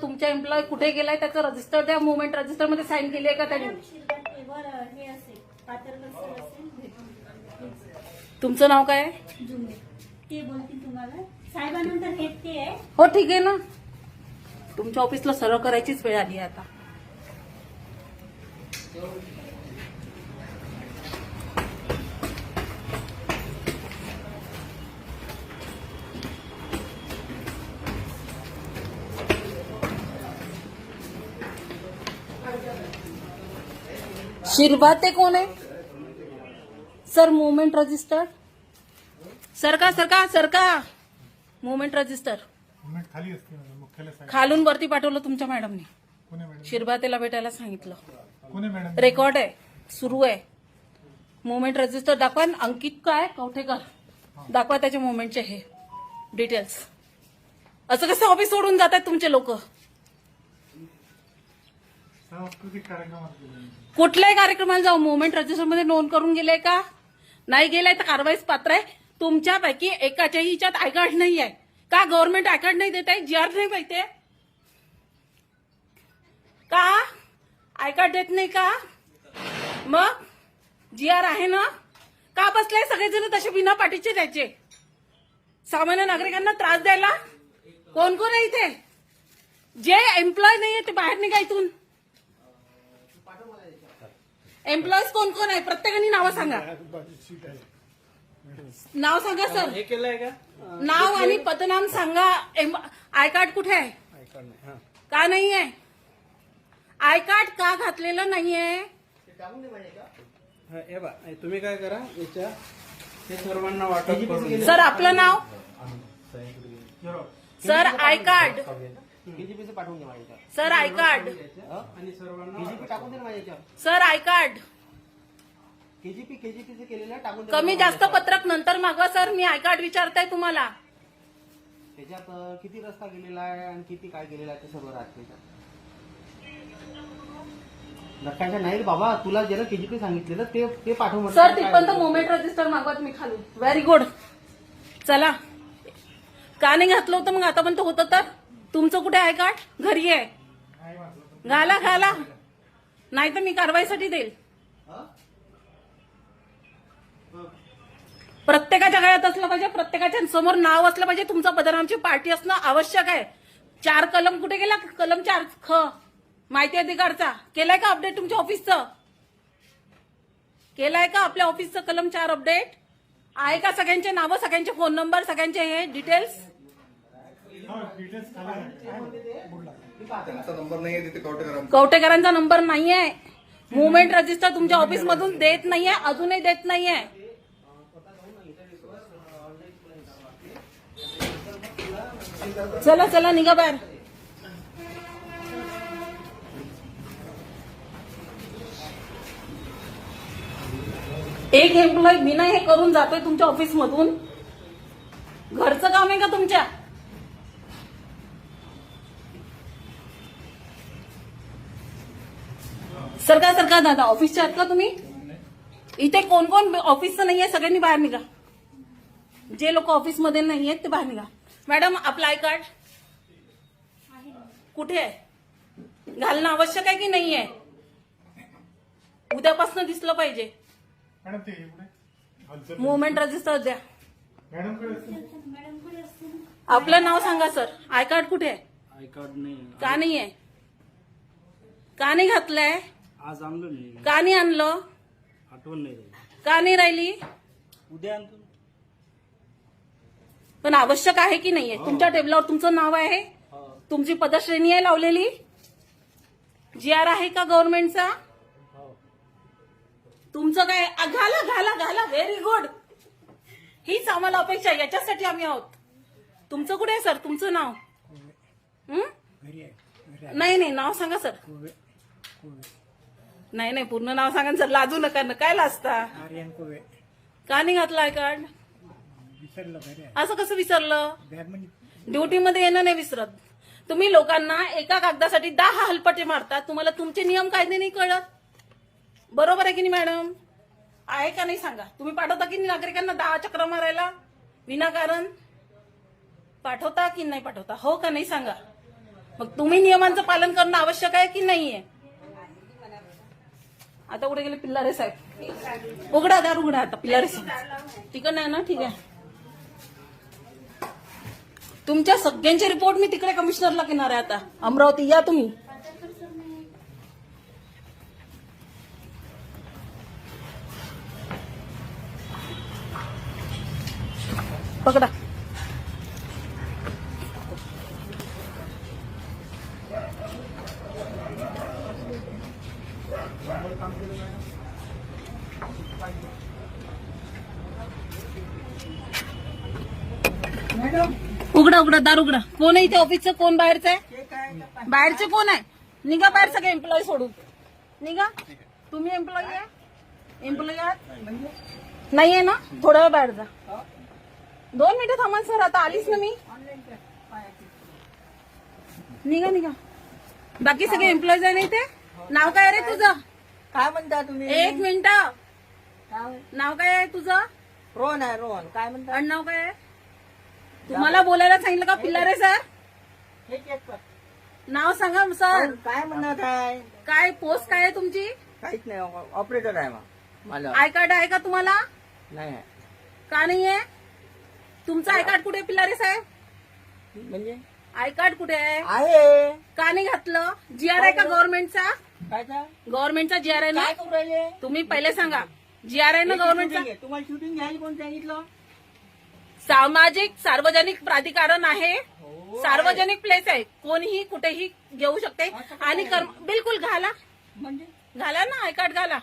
तुमच्या एम्प्लॉय कुठे गेलाय त्याचं रजिस्टर द्या. मुवमेंट रजिस्टरमध्ये साईन केली आहे का त्यांनी? तुमचं नाव काय हे हो ठीक आहे ना. तुमच्या ऑफिसला सर्व करायचीच वेळ आली आहे आता. शिरभाते कोण आहे? सर मुवमेंट रजिस्टर सरका सरका सरका! मुवमेंट रजिस्टर मुवमेंट खाली असते मुख्यालय साहेब खालून वरती पाठवलं तुमच्या मॅडमने शिरभातेला भेटायला सांगितलं. रेकॉर्ड आहे. सुरू आहे. मुवमेंट रजिस्टर दाखवा. अंकित काय? कवठेकर. दाखवा त्याच्या मुवमेंटचे हे. डिटेल्स असं कसं ऑफिस सोडून जात आहेत तुमचे लोक? सांस्कृतिक कार्यक्रमात गेले कुठल्याही कार्यक्रमाला जाऊ. मुवमेंट रजिस्टरमध्ये नोंद करून गेले का? नाही गेलाय तर कारवाईस पात्र आहे. तुमच्यापैकी एकाच्याही हिच्यात आय कार्ड नाही आहे. का गव्हर्नमेंट आय कार्ड नाही देत आहे? जी आर नाही पाहिजे का? आय कार्ड देत नाही का? मग? जी आर आहे ना? का बसले सगळेजण तसे बिना पाठीचे द्यायचे सामान्य नागरिकांना त्रास द्यायला? कोण कोण आहे इथे? जे एम्प्लॉय नाहीये ते बाहेर निघा इथून. एम्प्लॉईज कोण कोण आहे? प्रत्येकाने नावं सांगा. नाव सांगा सर. हे केलंय का? नाव आणि पदनाम सांगा. एम- आय कार्ड कुठे आहे? हा. का नाही आहे? आय कार्ड का घातलेलं नाहीये हा, हे हे तुम्ही काय करा याच्या हे सर्वांना वाटप करून द्या. सर आपलं नाव? सर आय कार्ड केजीपीचं पाठवून द्या माझ्या सर आय कार्ड. आणि सर्वांना केजीपी टाकून दे माझ्या sir I card. K G P केजीपीचं केलेलं टाकून दे कमी जास्त पत्रक नंतर मागवा सर. मी आय कार्ड विचारताय तुम्हाला. त्याच्यात अं, किती रस्ता गेलेला आहे आणि किती काय गेलेला आहे ते सर्व राहते. लक्षांच्या नाही रे बाबा. तुला ज्याला केजीपी सांगितलेलं ते ते पाठव म्हटलं. सर काय तिथपर्यंत होतं? मोमेंट रजिस्टर मागवा तुम्ही खालून व्हेरी गुड चला. का नाही घातलं होतं मग आतापर्यंत होतं तर? तुमचं कुठे आहे का घरी आहे. घाला घाला. नाही तर मी कारवाईसाठी देईल. प्रत्येकाच्या गळ्यात असलं पाहिजे प्रत्येकाच्या समोर नाव असलं पाहिजे. तुमचं बदनामची पार्टी असणं आवश्यक आहे. चार कलम कुठे गेला? कलम चार ख. माहिती अधिकारचा. केलाय का अपडेट तुमच्या ऑफिसचं केलाय का आपल्या ऑफिसचं कलम चार अपडेट आहे का सगळ्यांचे नावं सगळ्यांचे फोन नंबर सगळ्यांचे हे डिटेल्स हा डिटेल्स खाली आहे बोर्डला. त्यांचा नंबर नाहीये तिथे कवटेकर कवटेकरांचा नंबर नाहीये. मुवमेंट रजिस्टर तुमच्या ऑफिसमधून देत नाहीये अजूनही देत नाहीये. चला चला निघा बाहेर. एक एम्प्लॉय बिना हे करून जातोय तुमच्या ऑफिसमधून घरचं काम आहे का तुमच्या? सरका सरका दादा ऑफिसच्या आहात का तुम्ही? इथे कोण कोण? ऑफिसचं नाहीये सगळ्यांनी बाहेर निघा. जे लोक ऑफिसमध्ये नाही आहेत ते बाहेर निघा. मॅडम आपलं आय कार्ड कुठे आहे? घालणं आवश्यक आहे की नाही आहे उद्यापासून दिसलं पाहिजे. मुवमेंट रजिस्टर द्या. आपलं नाव सांगा सर. आय कार्ड कुठे आहे? आय कार्ड नाही. का नाही आहे का नाही घातलंय? आज आणलं नाही. का नाही आणलं? आठवण नाही राहिली. का नाही राहिली? उद्या आणतो पण आवश्यक आहे की नाहीये? तुमच्या टेबलावर तुमचं नाव आहे? हो. तुमची पदश्रेणी आहे लावलेली? जी आर आहे का गव्हर्नमेंटचा? हो. तुमचं काय? आ, घाला घाला घाला. व्हेरी गुड हीच आम्हाला अपेक्षा आहे. याच्यासाठी आम्ही आहोत. तुमचं कुठे आहे सर? तुमचं नाव? हं? नाही नाही. नाव सांगा सर. नाही नाही पूर्ण नाव सांगा ना सर लाजू नका ना काय लाजता? आर्यन कोवे. का नाही घातलं आय कार्ड विसरलं असं कसं विसरलं? ड्युटीमध्ये येणं नाही विसरत. तुम्ही लोकांना एका कागदासाठी दहा हलपटे मारतात तुम्हाला तुमचे नियम कायदे नाही कळत? बरोबर आहे की नाही मॅडम? आहे का नाही सांगा? तुम्ही पाठवता की नाही नागरिकांना दहा चक्र मारायला? विनाकारण? पाठवता की नाही पाठवता? हो का नाही सांगा? मग तुम्ही नियमांचं पालन करणं आवश्यक आहे की नाहीये? आता कुठे गेले? पिल्लारे साहेब. उघडा दार उघडा आता पिल्लारे साहेब. तिकडं नाही ना ठीक आहे. तुमच्या सगळ्यांचे रिपोर्ट मी तिकडे कमिशनरला घेणार आहे आता. अमरावती या तुम्ही. पकडा. उघडा उघडा दार उघडा. कोण आहे इथे ऑफिसचं कोण बाहेरचं आहे? बाहेरचे कोण आहे? निघा बाहेर सगळे एम्प्लॉई सोडून. निघा. तुम्ही एम्प्लॉई आहे? एम्प्लॉई आहात? नाही आहे ना? थोडा वेळ बाहेर जा. दोन मिनिटं थांबा सर. आता आलीच ना मी. निघा निघा. बाकी सगळे एम्प्लॉईज आहे ना इथे? नाव काय रे तुझं? काय म्हणता तुम्ही? एक मिनिट. काय नाव काय आहे तुझं? रोहन आहे रोहन. काय म्हणता? आडनाव काय आहे? तुम्हाला बोलायला सांगितलं का पिल्लारे सर? हे चेक कर नाव सांगा सर. काय म्हणत आहे? काय पोस्ट काय आहे तुमची? काहीच नाही ऑपरेटर आहे मग. मला. आय कार्ड आहे का तुम्हाला? नाही आहे. का नाहीये तुमचं आय कार्ड कुठे आहे, पिल्लारे साहेब? म्हणजे? आय कार्ड कुठे आहे? आहे. का नाही घातलं? जी आर आहे का गव्हर्नमेंटचा गव्हर्नमेंटचा जी आर आहे ना? तुम्ही पहिले सांगा. जी आर आहे ना गव्हर्नमेंटचा? शूटिंग आहे. तुम्हाला शूटिंग घ्यायला कोण सांगितलं? सामाजिक सार्वजनिक प्राधिकरण आहे. सार्वजनिक प्लेस आहे. कोणीही कुठेही घेऊ शकते. आणि कर्म बिलकुल घाला. म्हणजे? घाला ना आय कार्ड घाला.